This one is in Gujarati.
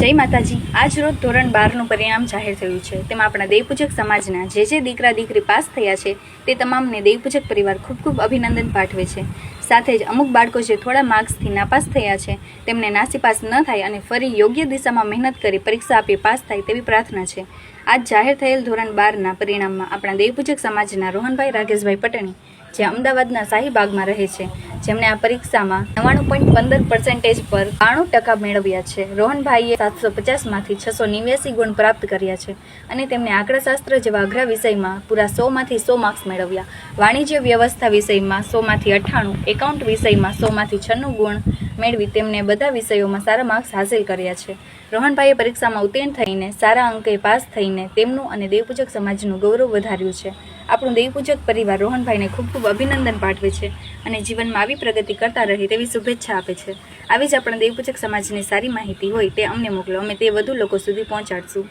જય માતાજી. આજ રોજ ધોરણ બારનું પરિણામ જાહેર થયું છે. તેમાં આપણા દેવપૂજક સમાજના જે જે દીકરા દીકરી પાસ થયા છે, તે તમામને દેવપૂજક પરિવાર ખૂબ ખૂબ અભિનંદન પાઠવે છે. સાથે જ અમુક બાળકો જે થોડા માર્ક્સથી નાપાસ થયા છે, તેમને નાસીપાસ ન થાય અને ફરી યોગ્ય દિશામાં મહેનત કરી પરીક્ષા આપી પાસ થાય તેવી પ્રાર્થના છે. આજ જાહેર થયેલ ધોરણ બારના પરિણામમાં આપણા દેવપૂજક સમાજના રોહનભાઈ રાકેશભાઈ પટણી જે અમદાવાદના શાહીબાગમાં રહે છે. જેમણે આ પરીક્ષામાં નવ્વાણું પોઈન્ટ પંદર પર્સન્ટેજ પર બાણું ટકા મેળવ્યા છે. રોહનભાઈએ સાતસો પચાસમાંથી છસો નેવ્યાસી ગુણ પ્રાપ્ત કર્યા છે અને તેમણે આંકડાશાસ્ત્ર જેવા અઘરા વિષયમાં પૂરા સોમાંથી સો માર્ક્સ મેળવ્યા. વાણિજ્ય વ્યવસ્થા વિષયમાં સોમાંથી અઠ્ઠાણું એકાઉન્ટ વિષયમાં સોમાંથી છન્નું ગુણ મેળવી તેમને બધા વિષયોમાં સારા માર્ક્સ હાંસલ કર્યા છે. રોહનભાઈએ પરીક્ષામાં ઉત્તીર્ણ થઈને સારા અંકે પાસ થઈને તેમનું અને દેવપૂજક સમાજનું ગૌરવ વધાર્યું છે. આપણું દેવપૂજક પરિવાર રોહનભાઈને ખૂબ ખૂબ અભિનંદન પાઠવે છે અને જીવનમાં આવી પ્રગતિ કરતા રહે તેવી શુભેચ્છા આપે છે. આવી જ આપણા દેવપૂજક સમાજની સારી માહિતી હોય તે અમને મોકલો. અમે તે વધુ લોકો સુધી પહોંચાડશું.